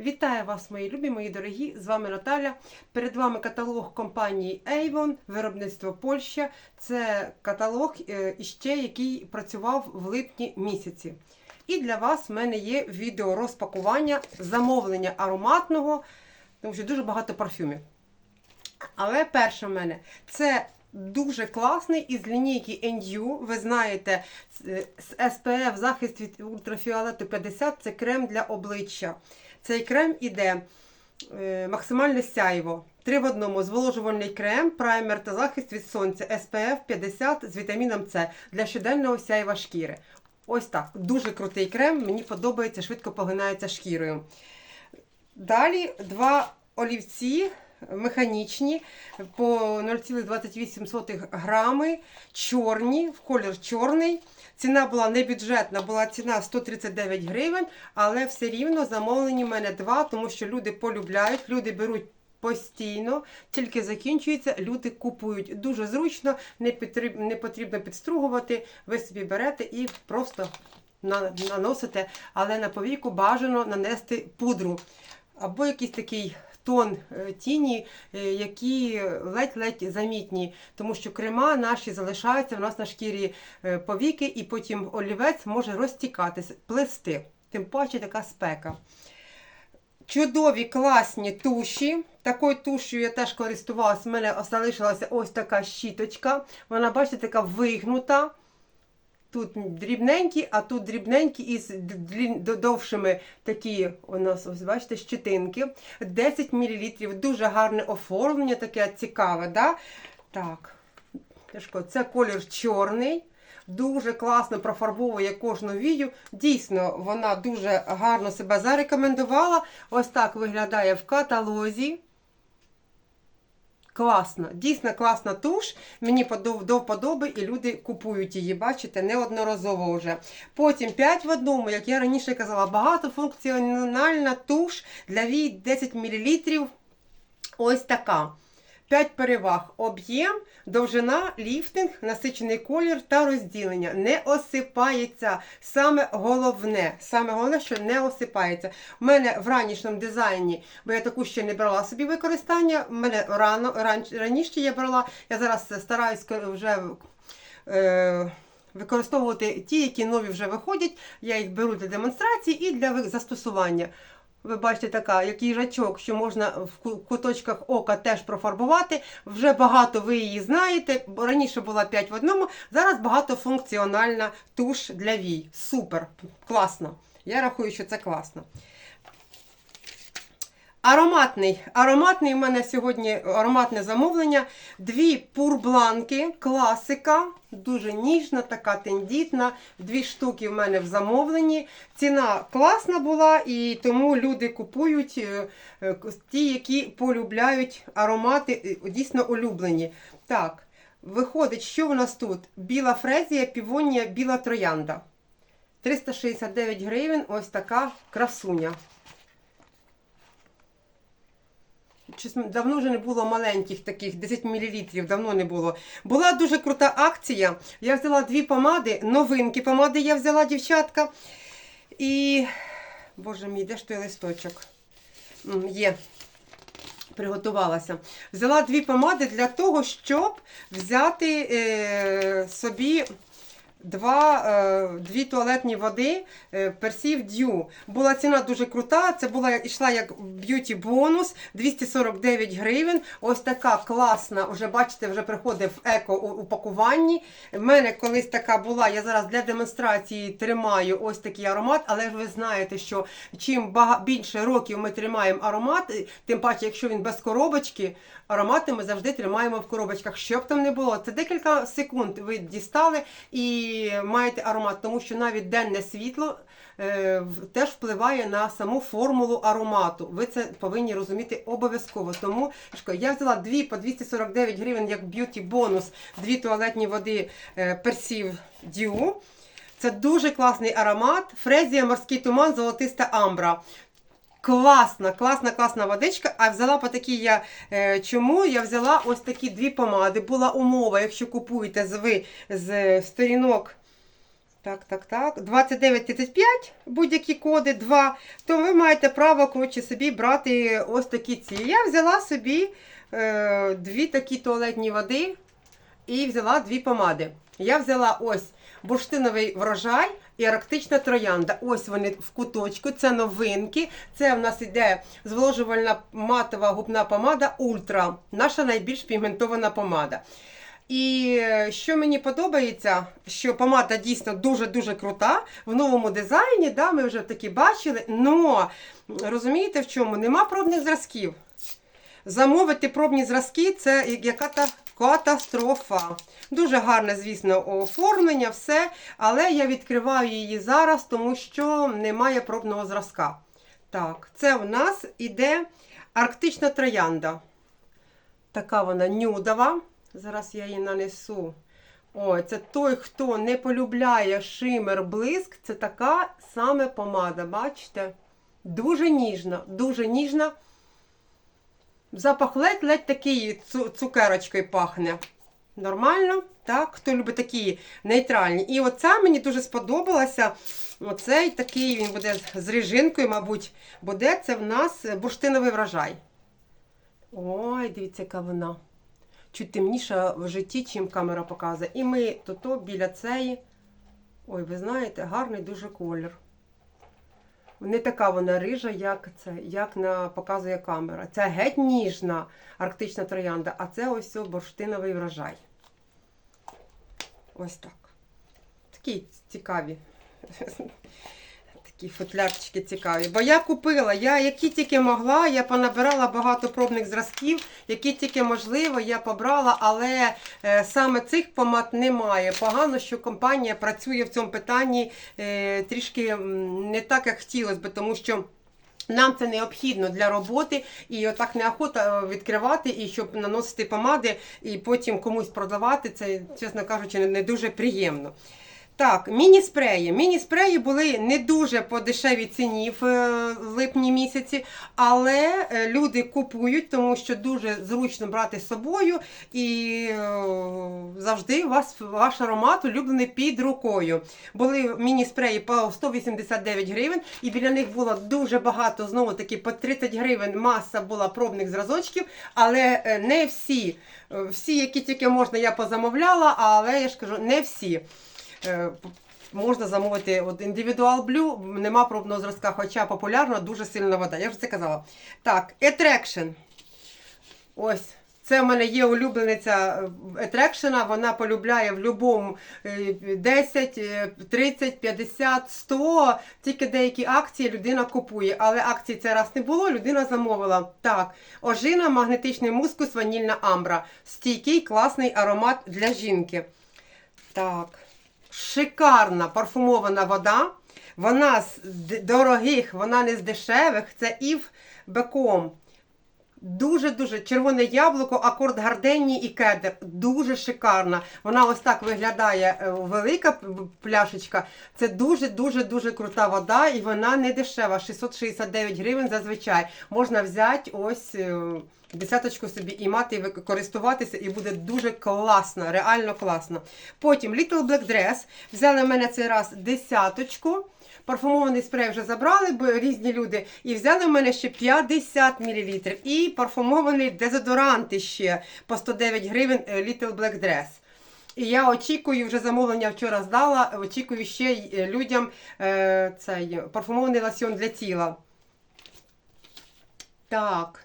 Вітаю вас, мої любі, мої дорогі! З вами Наталя. Перед вами каталог компанії Avon, виробництво Польща. Це каталог е, іще, який працював в липні місяці. І для вас в мене є відео розпакування замовлення ароматного, тому що дуже багато парфюмів. Але перше в мене це дуже класний із лінійки NU. Ви знаєте, з з SPF захист від ультрафіолету 50 це крем для обличчя. Цей крем іде е, максимальне сяйво. Три в одному зволожувальний крем, праймер та захист від сонця SPF 50 з вітаміном С для щоденного сяйва шкіри. Ось так. Дуже крутий крем, мені подобається, швидко погинається шкірою. Далі два олівці механічні по 0,28 грами, чорні, в колір чорний. Ціна була не бюджетна, була ціна 139 гривень, але все рівно замовлені в мене два, тому що люди полюбляють, люди беруть. Постійно, тільки закінчується, люди купують. Дуже зручно, не потрібно, не потрібно підстругувати. Ви собі берете і просто на- наносите, але на повіку бажано нанести пудру. Або якийсь такий тон е, тіні, е, які ледь-ледь замітні, тому що крема наші залишаються в нас на шкірі е, повіки, і потім олівець може розтікатись, плести. Тим паче така спека. Чудові класні туші. Такою тушею я теж користувалася. У мене залишилася ось така щіточка. Вона, бачите, така вигнута. Тут дрібненькі, а тут дрібненькі із довшими такі у нас, ось бачите, щетинки. 10 мл. Дуже гарне оформлення, таке цікаве. Да? Так. Це колір чорний. Дуже класно профарбовує кожну вію. Дійсно, вона дуже гарно себе зарекомендувала. Ось так виглядає в каталозі. Класна, дійсно класна туш. Мені до вподоби і люди купують її, бачите, неодноразово вже. Потім 5 в одному, як я раніше казала, багатофункціональна туш для вій 10 мл. Ось така. 5 переваг: об'єм, довжина, ліфтинг, насичений колір та розділення. Не осипається. Саме головне, саме головне, що не осипається. У мене в ранішньому дизайні, бо я таку ще не брала собі використання. У мене рано, ран, раніше я брала. Я зараз стараюсь вже. Е, Використовувати ті, які нові вже виходять. Я їх беру для демонстрації і для застосування. Ви бачите, така, як їжачок, що можна в куточках ока теж профарбувати. Вже багато ви її знаєте. Раніше була 5 в одному, зараз багатофункціональна туш для вій. Супер, класно. Я рахую, що це класно. Ароматний. Ароматний у мене сьогодні ароматне замовлення. Дві пурбланки, класика, дуже ніжна, така тендітна. Дві штуки в мене в замовленні. Ціна класна була, і тому люди купують е, е, ті, які полюбляють аромати, е, дійсно улюблені. Так, виходить, що в нас тут? Біла фрезія, півонія, біла троянда. 369 гривень, ось така красуня. Щось давно вже не було маленьких таких 10 мл, давно не було. Була дуже крута акція. Я взяла дві помади, новинки помади я взяла, дівчатка. І. Боже мій, де ж той листочок? Є. Приготувалася. Взяла дві помади для того, щоб взяти е, собі два, е, дві туалетні води е, Persiv Dew. Була ціна дуже крута. Це була йшла як б'юті бонус 249 гривень. Ось така класна. Вже бачите, вже приходить в еко у- упакуванні. В мене колись така була. Я зараз для демонстрації тримаю ось такий аромат, але ви знаєте, що чим більше років ми тримаємо аромат, тим паче, якщо він без коробочки, аромати ми завжди тримаємо в коробочках. Що б там не було, це декілька секунд ви дістали і маєте аромат, тому що навіть денне світло е, теж впливає на саму формулу аромату. Ви це повинні розуміти обов'язково. Тому я взяла дві по 249 гривень як б'юті бонус, дві туалетні води е, Persiv Dew. Це дуже класний аромат. Фрезія, морський туман, золотиста амбра. Класна, класна, класна водичка. А взяла по такій я е, чому? Я взяла ось такі дві помади. Була умова, якщо купуєте ви з сторінок Так, так, так. 29,35 будь-які коди, 2. То ви маєте право коротше, собі брати ось такі ці. Я взяла собі е, дві такі туалетні води і взяла дві помади. Я взяла ось бурштиновий врожай і арктична троянда. Ось вони в куточку, це новинки. Це в нас іде зволожувальна матова губна помада Ультра, наша найбільш пігментована помада. І е, що мені подобається, що помада дійсно дуже-дуже крута в новому дизайні. Да, ми вже такі бачили. Но розумієте в чому? Нема пробних зразків. Замовити пробні зразки це яка-то катастрофа. Дуже гарне, звісно, оформлення, все. Але я відкриваю її зараз, тому що немає пробного зразка. Так, це у нас іде арктична троянда. Така вона нюдова. Зараз я її нанесу. Ой, це той, хто не полюбляє шимер блиск, це така саме помада, бачите? Дуже ніжна, дуже ніжна. Запах ледь-ледь такий цукерочкою пахне. Нормально, так? Хто любить такі нейтральні. І оця мені дуже сподобалася. Оцей такий він буде з- режинкою, мабуть, буде. Це в нас бурштиновий врожай. Ой, дивіться, яка вона. Чуть темніша в житті, чим камера показує. І ми тут біля цієї. Ой, ви знаєте, гарний дуже колір. Не така вона рижа, як це, як на показує камера. Це геть ніжна арктична троянда, а це ось бурштиновий врожай. Ось так. Такі цікаві. Такі футлярчики цікаві. Бо я купила, я які тільки могла, я понабирала багато пробних зразків, які тільки можливо, я побрала, але е, саме цих помад немає. Погано, що компанія працює в цьому питанні е, трішки не так, як хотілося би, тому що. Нам це необхідно для роботи, і отак неохота е, відкривати, і щоб наносити помади, і потім комусь продавати. Це, чесно кажучи, не- не дуже приємно. Так, міні-спреї. Міні-спреї були не дуже по дешевій ціні в е, липні місяці, але е, люди купують, тому що дуже зручно брати з собою, і е, завжди вас ваш аромат улюблений під рукою. Були міні-спреї по 189 гривень, і біля них було дуже багато, знову таки, по 30 гривень маса була пробних зразочків, але не всі. Всі, які тільки можна, я позамовляла, але я ж кажу, не всі. Е, Можна замовити от індивідуал блю, нема пробного зразка, хоча популярна дуже сильна вода. Я вже це казала. Так, Attraction. Ось. Це в мене є улюблениця Attraction, вона полюбляє в будь-якому 10, е, 30, 50, 100. Тільки деякі акції людина купує. Але акцій це раз не було, людина замовила. Так, ожина, магнетичний мускус, ванільна амбра. Стійкий, класний аромат для жінки. Так. Шикарна парфумована вода. Вона з дорогих, вона не з дешевих. Це Ів Беком. Дуже-дуже червоне яблуко, акорд гарденні і кедр. Дуже шикарна. Вона ось так виглядає е, велика пляшечка. Це дуже-дуже дуже крута вода, і вона не дешева. 669 гривень зазвичай. Можна взяти ось. е, Десяточку собі і мати, користуватися, і буде дуже класно, реально класно. Потім Little Black Dress. Взяли в мене цей раз десяточку. Парфумований спрей вже забрали, бо різні люди. І взяли в мене ще 50 мл. І парфумований дезодорант ще по 109 гривень е, Little Black Dress. І я очікую, вже замовлення вчора здала. Очікую ще е, людям е, цей парфумований лосьон для тіла. Так.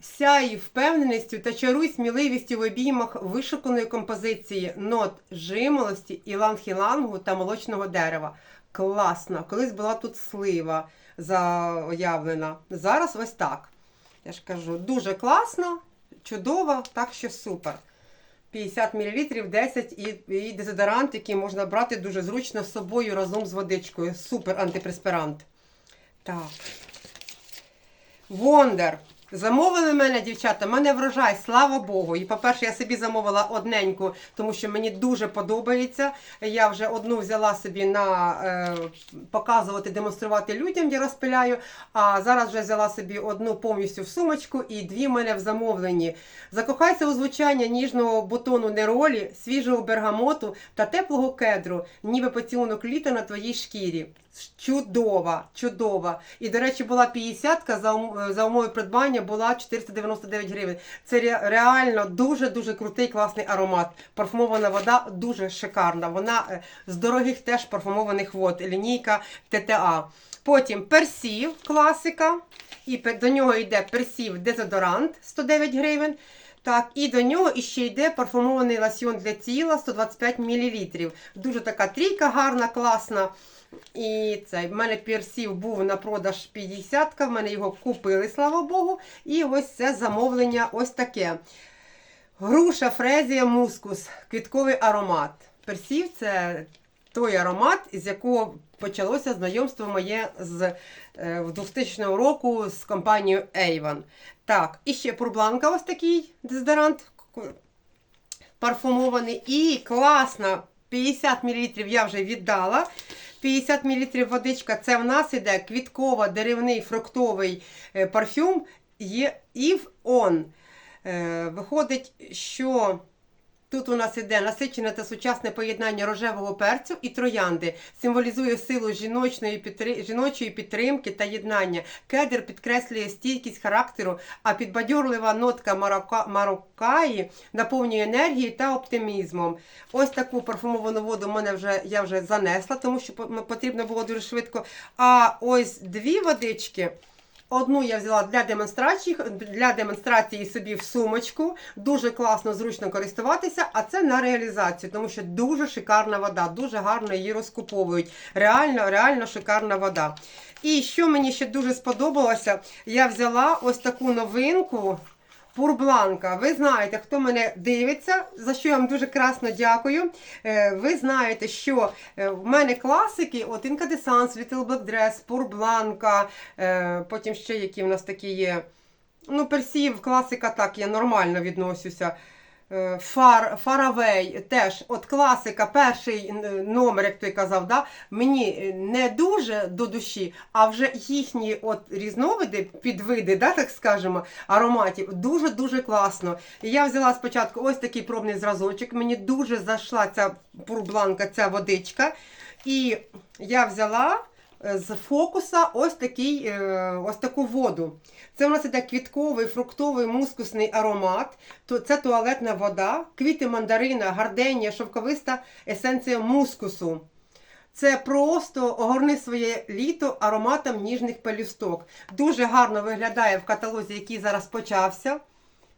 Сяй впевненістю та чаруй сміливістю в обіймах вишуканої композиції нот жимолості, іланг-ілангу та молочного дерева. Класно! Колись була тут слива заявлена. Зараз ось так. Я ж кажу, дуже класно, чудово, так що супер. 50 мл, 10 і, і дезодорант, який можна брати дуже зручно з собою разом з водичкою. Супер антипреспирант. Так. Вондер. Замовили мене, дівчата, мене врожай, слава Богу. І, по-перше, я собі замовила одненьку, тому що мені дуже подобається. Я вже одну взяла собі на е, показувати, демонструвати людям, я розпиляю. А зараз вже взяла собі одну повністю в сумочку і дві мене в замовленні. Закохайся у звучання ніжного бутону неролі, свіжого бергамоту та теплого кедру, ніби поцілунок літа на твоїй шкірі. Чудова, чудова. І, до речі, була 50-ка, за, за умови придбання була 499 гривень. Це реально дуже-дуже крутий, класний аромат. Парфумована вода дуже шикарна. Вона е, з дорогих теж парфумованих вод. Лінійка ТТА. Потім персів, класика. І до нього йде персів дезодорант 109 гривень. Так, і до нього іще йде парфумований лосьйон для тіла 125 мл. Дуже така трійка гарна, класна. І цей, в мене персів був на продаж 50 в мене його купили, слава Богу. І ось це замовлення ось таке. Груша, фрезія, мускус, квітковий аромат. Персів це той аромат, із якого почалося знайомство моє з е, в 2000 року з компанією Avon. Так, і ще пурбланка ось такий дезодорант парфумований. І класна 50 мл я вже віддала. 50 мл водичка це в нас іде квітково деревний фруктовий е, парфюм є Eve On. Е, Виходить, що тут у нас іде насичене та сучасне поєднання рожевого перцю і троянди. Символізує силу жіночної, підтри- жіночої підтримки та єднання. Кедр підкреслює стійкість характеру, а підбадьорлива нотка марока, марокаї наповнює енергією та оптимізмом. Ось таку парфумовану воду мене вже, я вже занесла, тому що потрібно було дуже швидко. А ось дві водички. Одну я взяла для демонстрації, для демонстрації собі в сумочку. Дуже класно, зручно користуватися, а це на реалізацію, тому що дуже шикарна вода, дуже гарно її розкуповують. Реально, реально шикарна вода. І що мені ще дуже сподобалося, я взяла ось таку новинку. Пурбланка. Ви знаєте, хто мене дивиться, за що я вам дуже красно дякую. Е, Ви знаєте, що е, в мене класики, от Incandescence, Little Black Dress, Пурбланка, е, потім ще які в нас такі є. Ну, персів, класика так, я нормально відносюся. Е, Far Away теж, от класика, перший е, номер, як той казав, да, мені е, не дуже до душі, а вже їхні от різновиди, підвиди, да, так скажемо, ароматів, дуже-дуже класно. І я взяла спочатку ось такий пробний зразочок, мені дуже зайшла ця пурбланка, ця водичка. І я взяла з фокуса ось, такий, е, ось таку воду. Це у нас іде квітковий, фруктовий, мускусний аромат. Це туалетна вода, квіти мандарина, гарденія, шовковиста есенція мускусу. Це просто огорни своє літо ароматом ніжних пелюсток. Дуже гарно виглядає в каталозі, який зараз почався.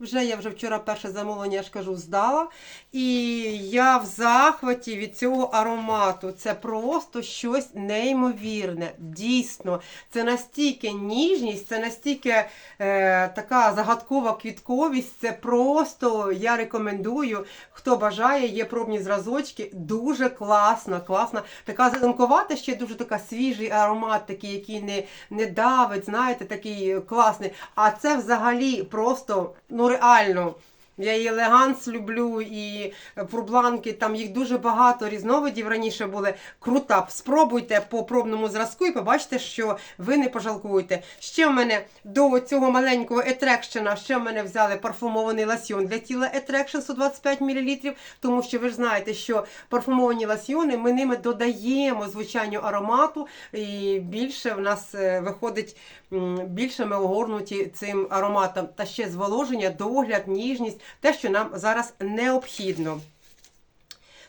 Вже я вже вчора перше замовлення, я ж кажу, здала. І я в захваті від цього аромату. Це просто щось неймовірне. Дійсно, це настільки ніжність, це настільки е, така загадкова квітковість. Це просто я рекомендую. Хто бажає, є пробні зразочки. Дуже класна, класна. Така зеленкувата, ще дуже така свіжий аромат, такий, який не, не давить, знаєте, такий класний. А це взагалі просто ну реально. Я і елеганс люблю, і пурбланки, там їх дуже багато різновидів раніше були. Крута. Спробуйте по пробному зразку і побачите, що ви не пожалкуєте. Ще в мене до цього маленького етрекшена, ще в мене взяли парфумований лосьйон для тіла етрекшн 125 мл, тому що ви ж знаєте, що парфумовані лосьйони, ми ними додаємо звучанню аромату, і більше в нас е, виходить, більше ми огорнуті цим ароматом. Та ще зволоження, догляд, ніжність, те, що нам зараз необхідно.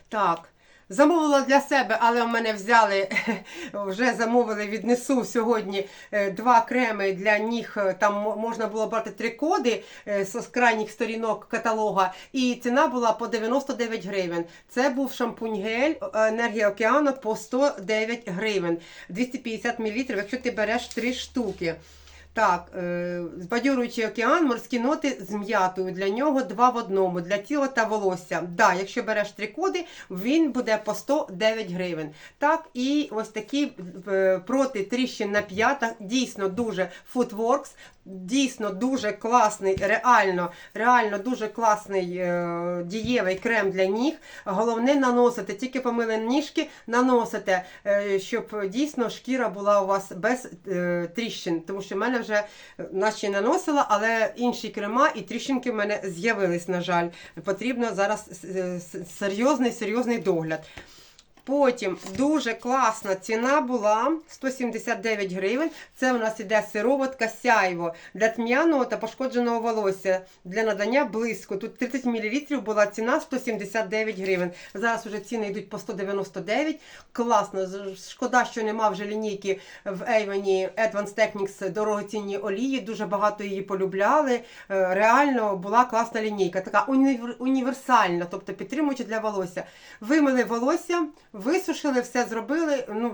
Так. Замовила для себе, але в мене взяли, вже замовили, віднесу сьогодні е, два креми для ніг. Там можна було брати три коди е, з крайніх сторінок каталога, і ціна була по 99 гривень. Це був шампунь гель е, енергія океану по 109 гривень, 250 мл, якщо ти береш три штуки. Так, е, збадьорюючий океан, морські ноти з м'ятою. Для нього два в одному, для тіла та волосся. Да, якщо береш три коди, він буде по 109 гривень. Так, і ось такий е, проти тріщин на п'ятах, дійсно дуже Footworks, дійсно дуже класний, реально, реально дуже класний е, дієвий крем для ніг. Головне наносити, тільки помили ніжки, наносите, щоб дійсно шкіра була у вас без тріщин. Тому що в мене вже е, наче наносила, але інші крема і тріщинки в мене з'явились, на жаль. Потрібно зараз серйозний, серйозний догляд. Потім дуже класна ціна була 179 гривень. Це у нас іде сироватка сяйво для тьмяного та пошкодженого волосся для надання блиску. Тут 30 мл була ціна 179 гривень. Зараз вже ціни йдуть по 199. Класно. Шкода, що нема вже лінійки в Avon Advanced Techniques дорогоцінні олії. Дуже багато її полюбляли. Е, Реально була класна лінійка, така універ- універсальна, тобто підтримуюча для волосся. Вимили волосся, висушили, все зробили. Ну,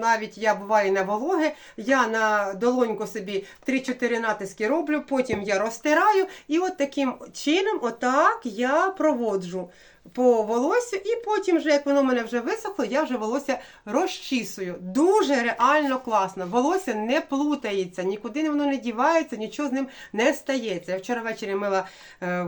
навіть я буваю на вологе. Я на долоньку собі 3-4 натиски роблю, потім я розтираю, і от таким чином, отак я проводжу по волосю, і потім, вже, як воно в мене вже висохло, я вже волосся розчісую. Дуже реально класно. Волосся не плутається, нікуди воно не дівається, нічого з ним не стається. Я вчора ввечері мила е,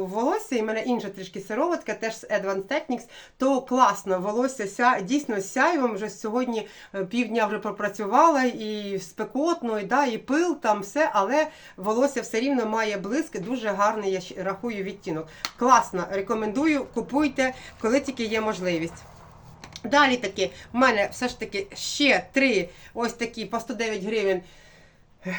волосся, і в мене інша трішки сироватка, теж з Advanced Techniques, то класно, волосся ся, дійсно сяйвом. Вже сьогодні е, півдня вже пропрацювала, і спекотно, і, да, і пил, там все, але волосся все рівно має блиск, дуже гарний, я рахую, відтінок. Класно, рекомендую, купуйте, коли тільки є можливість. Далі таки, в мене все ж таки ще три ось такі по 109 гривень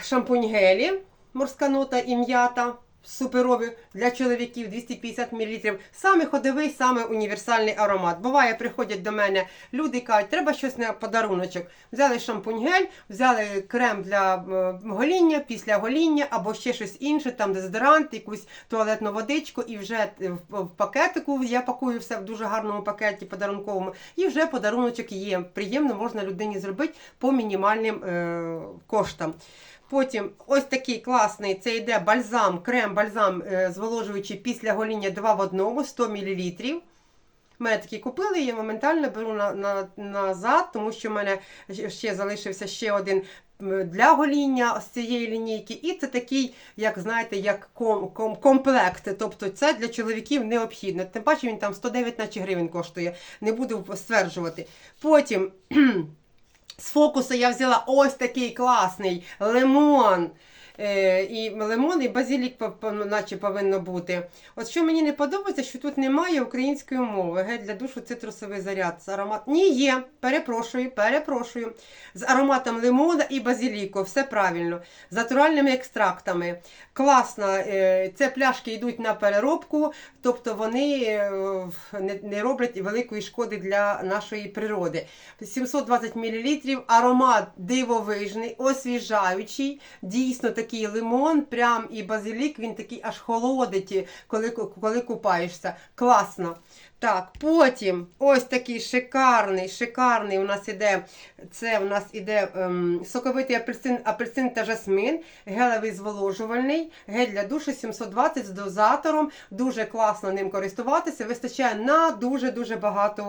шампунь гелі, морська нота і м'ята. Суперові для чоловіків 250 мл. Саме ходовий, саме універсальний аромат. Буває, приходять до мене люди і кажуть, треба щось на подаруночок. Взяли шампунь гель, взяли крем для е, гоління, після гоління або ще щось інше, там дезодорант, якусь туалетну водичку, і вже в, в пакетику я пакую все в дуже гарному пакеті подарунковому, і вже подаруночок є. Приємно можна людині зробити по мінімальним е, коштам. Потім ось такий класний, це йде бальзам, крем-бальзам е, зволожуючий після гоління 2 в 1, 100 мл. Мене такі купили, я моментально беру на, на, назад, тому що в мене ще залишився ще один для гоління з цієї лінійки. І це такий, як знаєте, як ком, ком, комплект. Тобто це для чоловіків необхідно. Тим паче він там 109 наче гривень коштує. Не буду стверджувати. Потім. З фокусу я взяла ось такий класний лимон. Е, і лимон, і базилік наче повинно бути. От що мені не подобається, що тут немає української мови. Геть для душу цитрусовий заряд. З аромат... Ні, є. Перепрошую, перепрошую. З ароматом лимона і базиліку. Все правильно. З натуральними екстрактами. Класно. Е, це пляшки йдуть на переробку, тобто вони е, не роблять великої шкоди для нашої природи. 720 мл, аромат дивовижний, освіжаючий, дійсно такий лимон, прям і базилік, він такий аж холодить, коли, коли купаєшся. Класно. Так, потім ось такий шикарний, шикарний у нас іде, це у нас іде ем, соковитий апельсин, апельсин та жасмин, гелевий зволожувальний, гель для душу 720 з дозатором. Дуже класно ним користуватися. Вистачає на дуже-дуже багато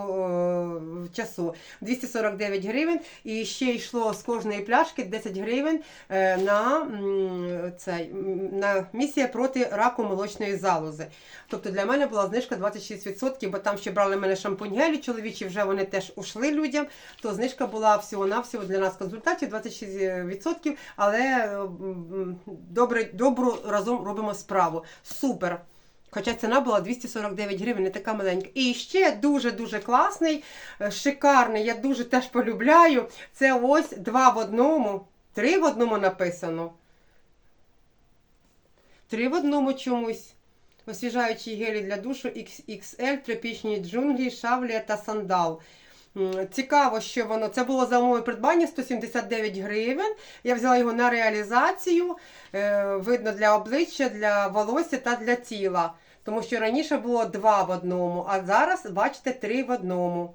е, часу. 249 гривень. І ще йшло з кожної пляшки 10 гривень е, на, м, цей, на місія проти раку молочної залози. Тобто для мене була знижка 26%, бо там ще брали мене шампунь гелі чоловічі, вже вони теж ушли людям. То знижка була всього-навсього для нас консультації 26%, але добре, добру разом робимо справу. Супер! Хоча ціна була 249 гривень, не така маленька. І ще дуже-дуже класний, е, шикарний, я дуже теж полюбляю. Це ось два в одному, три в одному написано. Три в одному чомусь. Освіжаючі гелі для душу XXL, тропічні джунглі, шавлія та сандал. Цікаво, що воно. Це було за умови придбання 179 гривень. Я взяла його на реалізацію. Е, видно для обличчя, для волосся та для тіла. Тому що раніше було два в одному, а зараз, бачите, три в одному.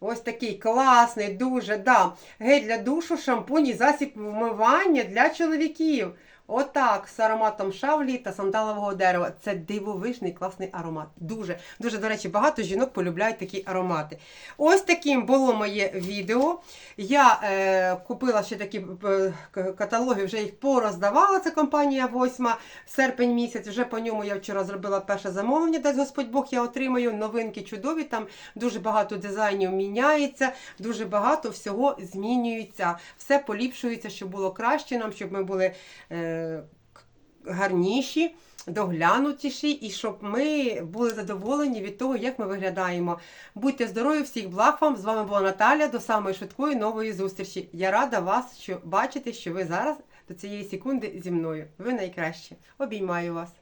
Ось такий класний, дуже, да. Гель для душу, шампунь і засіб вмивання для чоловіків. Отак, з ароматом шавлі та сандалового дерева. Це дивовижний класний аромат. Дуже, дуже, до речі, багато жінок полюбляють такі аромати. Ось таким було моє відео. Я е, купила ще такі е, каталоги, вже їх пороздавала. Це компанія восьма, серпень місяць. Вже по ньому я вчора зробила перше замовлення. Дасть Господь Бог, я отримаю новинки чудові. Там дуже багато дизайнів міняється, дуже багато всього змінюється. Все поліпшується, щоб було краще нам, щоб ми були. Е, гарніші, доглянутіші, і щоб ми були задоволені від того, як ми виглядаємо. Будьте здорові, всіх благ вам! З вами була Наталя. До самої швидкої нової зустрічі. Я рада вас що бачити, що ви зараз до цієї секунди зі мною. Ви найкраще. Обіймаю вас.